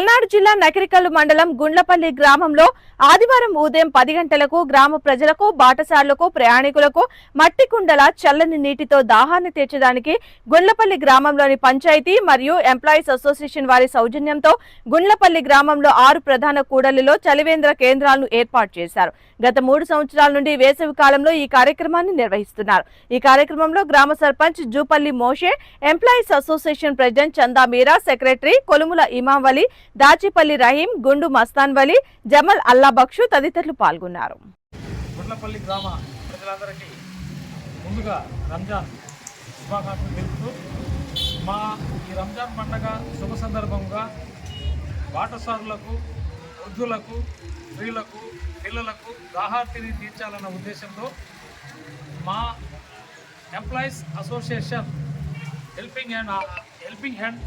పల్నాడు జిల్లా నకిరికల్లు మండలం గుండ్లపల్లి గ్రామంలో ఆదివారం ఉదయం పది గంటలకు గ్రామ ప్రజలకు బాటసార్లకు ప్రయాణికులకు మట్టి కుండల చల్లని నీటితో దాహాన్ని తీర్చడానికి గుండ్లపల్లి గ్రామంలోని పంచాయతీ మరియు ఎంప్లాయీస్ అసోసియేషన్ వారి సౌజన్యంతో గుండ్లపల్లి గ్రామంలో ఆరు ప్రధాన కూడలిలో చలివేంద్ర కేంద్రాలను ఏర్పాటు చేశారు. గత మూడు సంవత్సరాల నుండి వేసవి కాలంలో ఈ కార్యక్రమాన్ని నిర్వహిస్తున్నారు. ఈ కార్యక్రమంలో గ్రామ sarpanch Jupalli Moshe employees association president Chanda Meera secretary Kolumula Imam Vali Dachipalli Rahim Gundu Mastan Vali Jamal Allah Bakshu తదితరులు పాల్గొన్నారు. గుండ్లపల్లి గ్రామ ప్రజలందరికీ ముందుగా రంజాన్ శుభాకాంక్షలు తెలుపుతూ మా ఈ రంజాన్ పండగ శుభ సందర్భంగా బాటసారులకు వృద్ధులకు స్త్రీలకు పిల్లలకు దాహార్తిని తీర్చాలన్న ఉద్దేశంతో మా employees association helping hand helping hand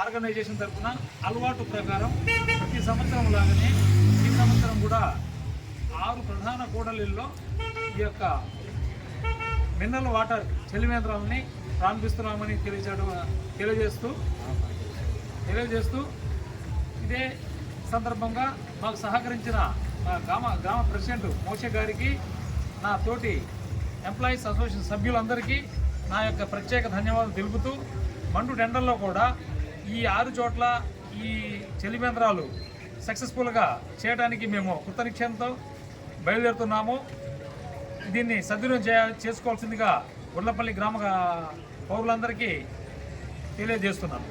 organisation తరఫున అలవాటు ప్రకారం ప్రతి సంవత్సరం లాగానే ఈ సంవత్సరం కూడా ఆరు ప్రధాన కూడలిల్లో ఈ యొక్క మినరల్ వాటర్ చలివేంద్రాలని ప్రారంభిస్తున్నామని తెలియజేయడం తెలియజేస్తూ తెలియజేస్తూ ఇదే సందర్భంగా మాకు సహకరించిన మా గ్రామ గ్రామ ప్రెసిడెంట్ మోషే గారికి నా తోటి ఎంప్లాయీస్ అసోసియేషన్ సభ్యులందరికీ నా యొక్క ప్రత్యేక ధన్యవాదాలు తెలుపుతూ మండు టెండర్లో కూడా ఈ ఆరు చోట్ల ఈ చెలిమేంద్రాలు సక్సెస్ఫుల్గా చేయడానికి మేము కృతనిక్షంతో బయలుదేరుతున్నాము. దీన్ని సద్వినియోగం చేయ చేసుకోవాల్సిందిగా ఉర్లపల్లి గ్రామ పౌరులందరికీ తెలియజేస్తున్నాను.